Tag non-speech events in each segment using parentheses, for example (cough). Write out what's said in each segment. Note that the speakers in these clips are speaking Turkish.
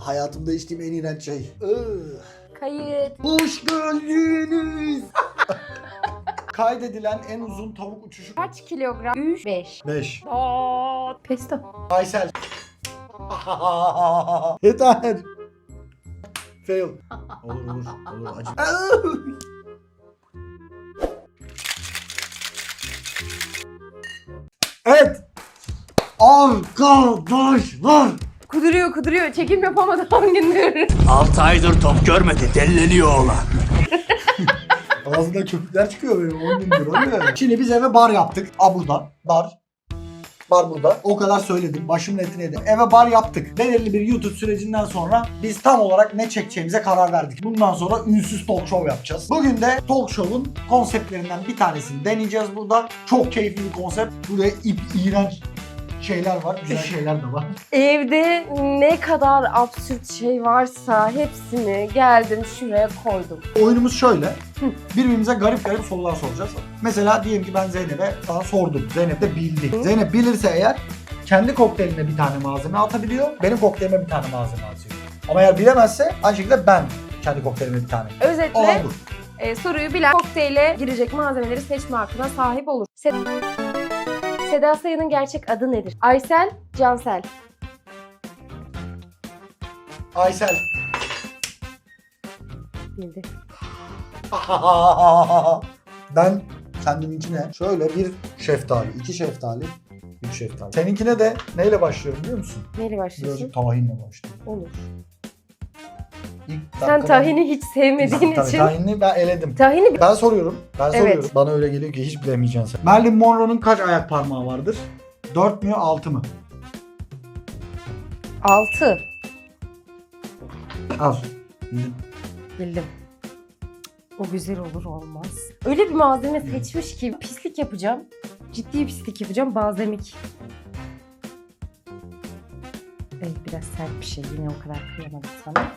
Hayatımda içtiğim en iğrenç şey. Kayıt. Hoş geldiniz. (laughs) Kaydedilen en uzun tavuk uçuşu. Kaç kilogram? 3, 5. 5. Aa, pesto. Aysel. (laughs) Yeter. Fail. Olur olur olur acı. (laughs) evet. Arkadaşlar. Kuduruyor kuduruyor. Çekim yapamadı 10 gündür. 6 aydır top görmedi. Delleniyor oğlan. (laughs) Ağzından köpükler çıkıyor benim 10 gündür oluyor. Şimdi biz eve bar yaptık. A burada. Bar. Bar burada. O kadar söyledim. Başımın etini yedim. Eve bar yaptık. Belirli bir YouTube sürecinden sonra biz tam olarak ne çekeceğimize karar verdik. Bundan sonra ünsüz talk show yapacağız. Bugün de talk show'un konseptlerinden bir tanesini deneyeceğiz burada. Çok keyifli bir konsept. Burada ip, iğrenç şeyler var. Güzel şeyler de var. Evde ne kadar absürt şey varsa hepsini geldim şuraya koydum. Oyunumuz şöyle. Birbirimize garip garip sorular soracağız. Mesela diyelim ki ben Zeynep'e sana sordum. Zeynep de bildi. Zeynep bilirse eğer kendi kokteyline bir tane malzeme atabiliyor. Benim kokteylime bir tane malzeme atıyor. Ama eğer bilemezse aynı şekilde ben kendi kokteylime bir tane. Özetle e, soruyu bilen kokteyle girecek malzemeleri seçme hakkına sahip olur. Se- Seda Sayan'ın gerçek adı nedir? Aysel, Cansel. Aysel. Bildi. (laughs) ben kendiminkine şöyle bir şeftali, iki şeftali, üç şeftali. Seninkine de neyle başlıyorum biliyor musun? Neyle başlıyorsun? Birazcık tahinle başlıyorum. Olur. İlk Sen dakikadan- tahini hiç sevmediğin Tabii, için. Tahini ben eledim. Tahini Ben soruyorum. Ben Evet. soruyorum. Bana öyle geliyor ki hiç bilemeyeceksin sen. Marilyn Monroe'nun kaç ayak parmağı vardır? 4 mü 6 mı? 6. Al. Bildim. Bildim. O güzel olur olmaz. Öyle bir malzeme seçmiş ki pislik yapacağım. Ciddi pislik yapacağım. Balzamik. Evet biraz sert bir şey. Yine o kadar kıyamadım sana.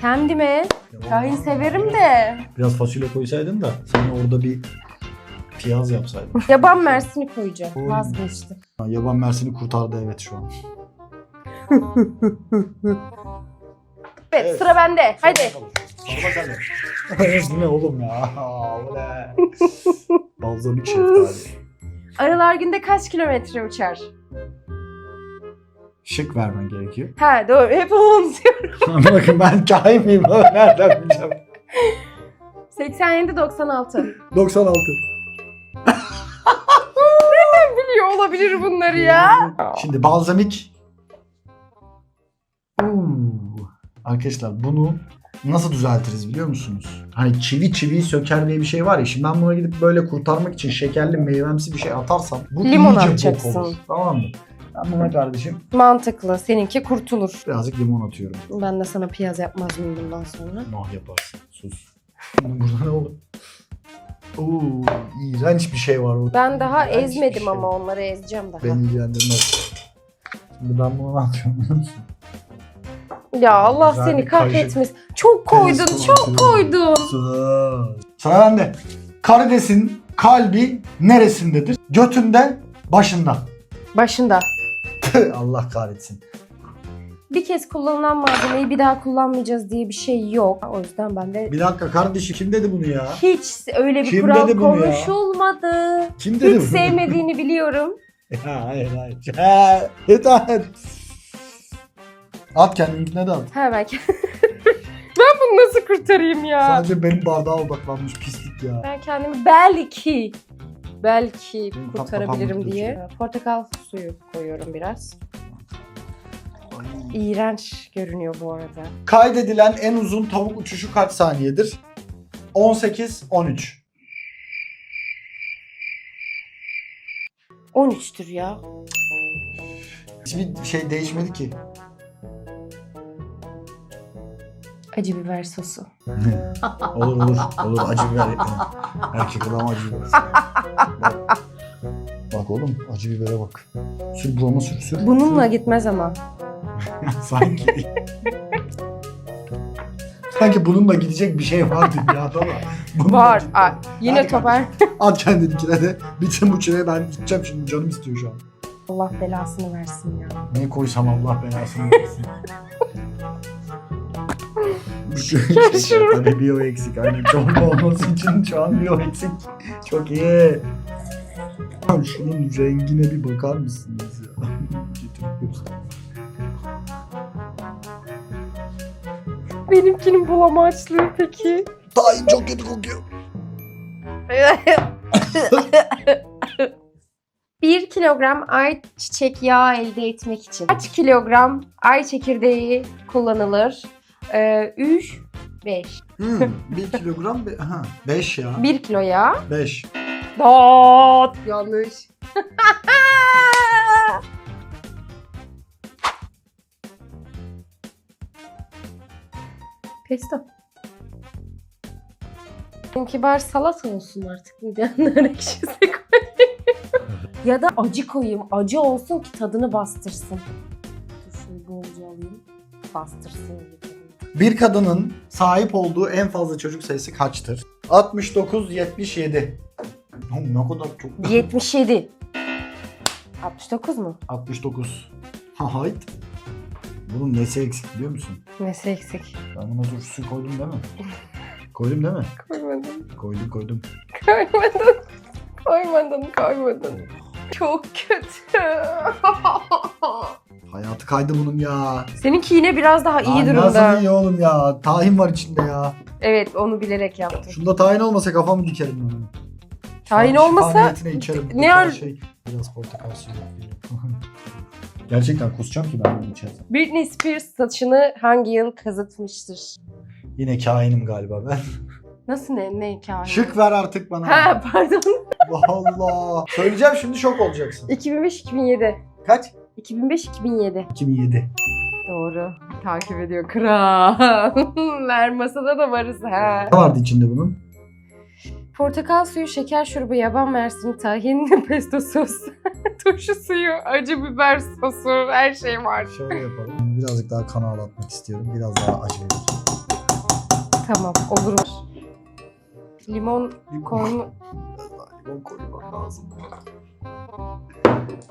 Kendime tahin severim de. Biraz fasulye koysaydın da sen orada bir piyaz yapsaydın. (laughs) Yaban mersini koyacağım. Oy. Vazgeçtim. Ha, Yaban Mersin'i kurtardı evet şu an. Evet, (laughs) Evet. sıra bende. Hadi. De. (laughs) Bu ne oğlum ya? Bu ne? Balzamik şeftali. Arılar günde kaç kilometre uçar? Şık vermen gerekiyor. Ha doğru. Hep onu unutuyorum. (laughs) Bakın ben kahin miyim? Nereden bileceğim? 87 96. 96. Biliyor olabilir bunları ya. Şimdi balzamik. Oo. Arkadaşlar bunu nasıl düzeltiriz biliyor musunuz? Hani çivi çiviyi söker diye bir şey var ya. Şimdi ben buna gidip böyle kurtarmak için şekerli meyvemsi bir şey atarsam bu Limon iyice bok atacaksın. olur. Tamam mı? Buna kardeşim Mantıklı. Seninki kurtulur. birazcık limon atıyorum. Ben de sana piyaz yapmaz mıyım bundan sonra? Nah yaparsın. Sus. Burada ne oldu? Oo, iğrenç bir şey var orada. Ben daha İğrenç bir ezmedim şey. ama onları ezeceğim daha. Beni ilgilendirmez. Şimdi ben bunu ne yapıyorum biliyor musun? Ya Allah Güzel seni bir kaşık. kahretmesin. Çok koydun, Tenis çok koydun. Sıra. Sıra bende. Karidesin kalbi neresindedir? Götünde, başında. Başında. (laughs) Allah kahretsin. Bir kez kullanılan malzemeyi bir daha kullanmayacağız diye bir şey yok. O yüzden ben de Bir dakika kardeşim kim dedi bunu ya? hiç öyle bir Kim kural dedi bunu ya? konuşulmadı. Kim dedi Hiç bunu? sevmediğini biliyorum. (laughs) Ya, hayır hayır. Ha, Yeter. At kendininkine de at. Ha belki. (laughs) ben bunu nasıl kurtarayım ya? Sadece benim bardağa odaklanmış pislik ya. Ben kendimi belki belki Benim kurtarabilirim diye portakal suyu koyuyorum biraz. Ay. İğrenç görünüyor bu arada. Kaydedilen en uzun tavuk uçuşu kaç saniyedir? 18-13. 13'tür ya. Hiçbir şey değişmedi ki. Acı biber sosu. (laughs) olur olur. Olur acı biber. Erkek adam acı biber. Bak. Bak oğlum acı bibere bak. Sür burama sür sür. Bununla gitmez ama. (laughs) Sanki. Sanki bununla gidecek bir şey var dünyada ama. bununla Var. git- Aa, yine Hadi topar. At kendininkine de. Bitsin bu çileyi ben gideceğim şimdi canım istiyor şu an. Allah belasını versin ya. Ne koysam Allah belasını versin. (laughs) Tabii bio eksik. Aynen çorba olması için şu an bio eksik. Çok iyi. Lan Şunun rengine bir bakar mısınız ya? Benimkinin bulamaçlığı peki. Tahin çok kötü kokuyor. (laughs) Bir kilogram ay çiçek yağı elde etmek için kaç kilogram ay çekirdeği kullanılır? Ee, 3, 5. Hmm, bir kilogram be ha 5 ya. 1 kilo yağ. 5. Dot. Yanlış. (laughs) Pesto. Benim kibar salata olsun artık. Midenler ekşisi koyayım. ya da acı koyayım. Acı olsun ki tadını bastırsın. Dur şunu bolca alayım. Bastırsın. tadını. Bir kadının sahip olduğu en fazla çocuk sayısı kaçtır? 69 77. Oğlum ne kadar çok. 77. 69 mu? 69. Hayt. Bunun nesi eksik biliyor musun? Nesi eksik? Ben buna dur su koydum değil mi? Koydum değil mi? Koymadım. Koydum koydum. Koymadın. Koymadın, koymadın. Çok kötü. Kaydı bunun ya. Seninki yine biraz daha iyi Ay, durumda. Nasıl iyi oğlum ya? Tahin var içinde ya. Evet, onu bilerek yaptım. Şunda tahin olmasa kafamı dikerim ben. Tahin Şifa olmasa niyetine içerim. ne al- şey, biraz portakal suyu. (laughs) Gerçekten kusacağım ki ben bunu içersem. Britney Spears saçını hangi yıl kazıtmıştır? Yine kainim galiba ben. Nasıl ne, ne hikaye? Şık ver artık bana. Ha pardon. (laughs) Allah. Söyleyeceğim şimdi şok olacaksın. 2005-2007. Kaç? 2005-2007. 2007. Doğru. Takip ediyor kral. (laughs) Ver masada da varız ha. Ne vardı içinde bunun? Portakal suyu, şeker şurubu, yaban mersini, tahin, (laughs) pesto sos, (laughs) turşu suyu, acı biber sosu, her şey var. Şöyle yapalım. Birazcık daha kan ağlatmak istiyorum. Biraz daha acı verir. Tamam, olur. Limon koyma... Biraz daha limon koymak lazım.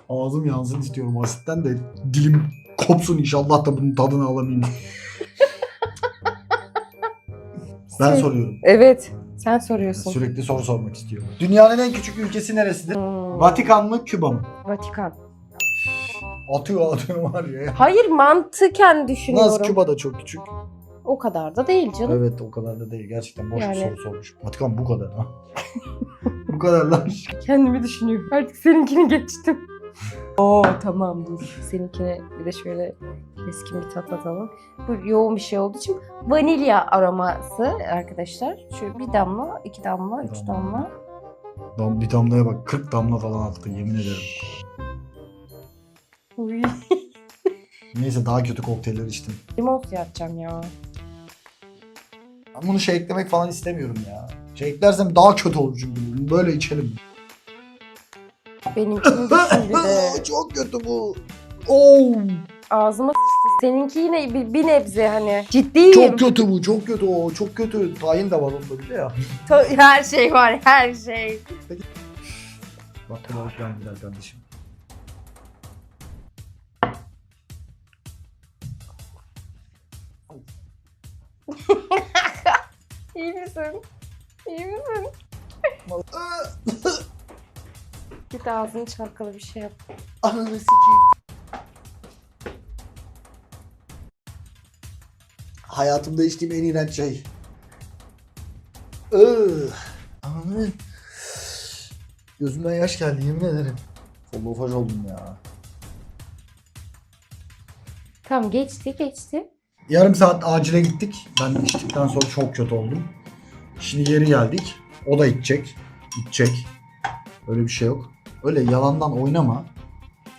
Ağzım yansın istiyorum asitten de dilim kopsun inşallah da bunun tadını alamayayım. (laughs) ben soruyorum. Evet, sen soruyorsun. Sürekli soru sormak istiyorum. Dünyanın en küçük ülkesi neresidir? Hmm, Vatikan mı, Küba mı? Vatikan. Atıyor atıyor var ya. Hayır, mantıken düşünüyorum. Nasıl Küba da çok küçük. O kadar da değil canım. Evet o kadar da değil. Gerçekten boş Yani. bir soru sormuş. Vatikan bu kadar ha. (laughs) bu kadar lan. Kendimi düşünüyorum. Artık seninkini geçtim. Oo tamam dur. Seninkine bir de şöyle keskin bir tat atalım. Bu yoğun bir şey olduğu için vanilya aroması arkadaşlar. Şöyle bir damla, iki damla, üç damla. Dam, bir damlaya bak 40 damla falan aktı yemin ederim. Uy. Neyse daha kötü kokteyller içtim. Limon suyu atacağım ya. Ben bunu şey eklemek falan istemiyorum ya. Şey eklersem daha kötü olur çünkü. Böyle içelim. Benimkini düşün bir de. (laughs) Çok kötü bu. Oo, Ağzıma sıçtı. Seninki yine bir, bir nebze hani. Ciddiyim. çok kötü bu. Çok kötü o. Çok kötü. Tayin de var onda bir de ya. To- Her şey var, her şey. Bak bu balık ben güzel kardeşim. (laughs) İyi misin? İyi misin? Git ağzını çalkala bir şey yap. Ananı sikeyim. Hayatımda içtiğim en iğrenç şey. Iıı. Ananı. Gözümden yaş geldi yemin ederim. Kolofaj oldum ya. Tamam geçti geçti. Yarım saat acile gittik. Ben içtikten sonra çok kötü oldum. Şimdi geri geldik. O da içecek. İçecek. Öyle bir şey yok. Öyle yalandan oynama.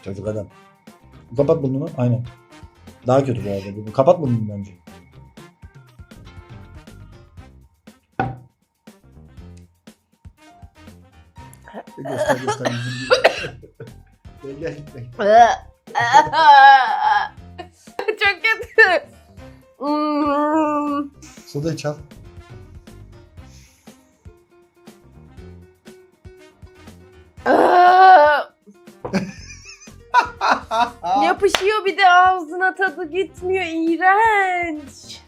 Çocuk adam. Kapat burnunu. Aynen. Daha kötü bu arada. Bu- Kapat burnunu bence. göster göster gel gel gel. Çok kötü. Hmm. Soda iç Yapışıyor bir de ağzına tadı gitmiyor. İğrenç.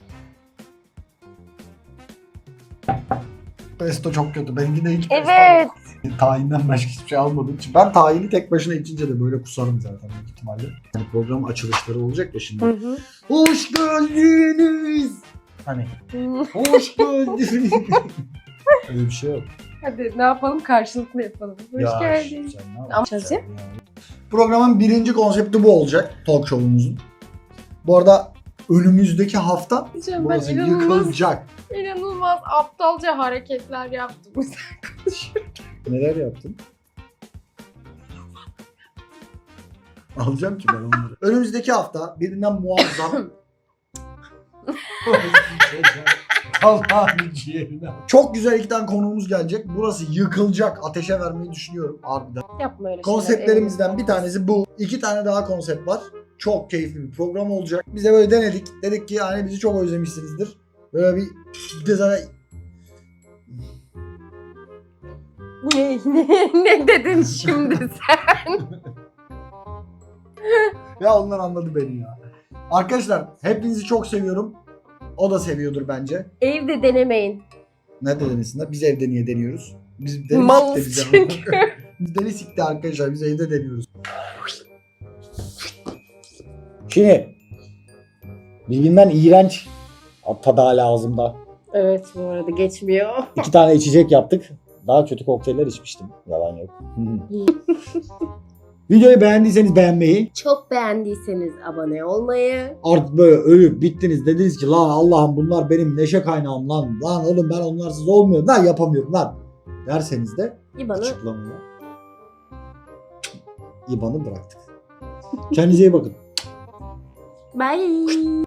Pesto çok kötü. Benimki de hiç pesto Evet. yok. Tahinden başka hiçbir şey almadığım için. Ben tahini tek başına içince de böyle kusarım zaten büyük ihtimalle. Yani program açılışları olacak ya şimdi. Hı hı. Hoş geldiniz. Hani (laughs) hoş geldiniz. Öyle bir şey yok. Hadi ne yapalım karşılıklı yapalım. Hoş Ya, geldin. sen ne yapacaksın ya? Programın birinci konsepti bu olacak. Talk show'umuzun. Bu arada önümüzdeki hafta Diyeceğim ben burası inanılmaz, yıkılacak. inanılmaz aptalca hareketler yaptım. Sen konuşurken. Neler yaptın? Alacağım ki ben onları. (laughs) Önümüzdeki hafta birinden muazzam (laughs) Allah'ın ciğerine. Çok güzel iki tane konuğumuz gelecek. Burası yıkılacak. Ateşe vermeyi düşünüyorum harbiden. Yapma öyle şeyler. Konseptlerimizden bir tanesi bu. İki tane daha konsept var. Çok keyifli bir program olacak. Biz de böyle denedik. Dedik ki hani bizi çok özlemişsinizdir. Böyle bir bir de zaten Ne, (laughs) ne, ne dedin şimdi (laughs) sen? Ya onlar anladı beni ya. Arkadaşlar hepinizi çok seviyorum. O da seviyordur bence. Evde denemeyin. Ne denesinler? Biz evde niye deniyoruz? Biz deli Malız sikti bize. çünkü. (laughs) biz deli sikti arkadaşlar. Biz evde deniyoruz. Şimdi birbirinden iğrenç tadı hala ağzımda. Evet bu arada geçmiyor. İki tane içecek yaptık. Daha kötü kokteyller içmiştim. Yalan yok. (laughs) Videoyu beğendiyseniz beğenmeyi, Çok beğendiyseniz abone olmayı. artık böyle ölüp bittiniz dediniz ki lan Allah'ım bunlar benim neşe kaynağım lan. Lan oğlum ben onlarsız olmuyorum lan yapamıyorum lan. Derseniz de İban'ı açıklamaya İban'ı bıraktık. Kendinize iyi bakın. bye.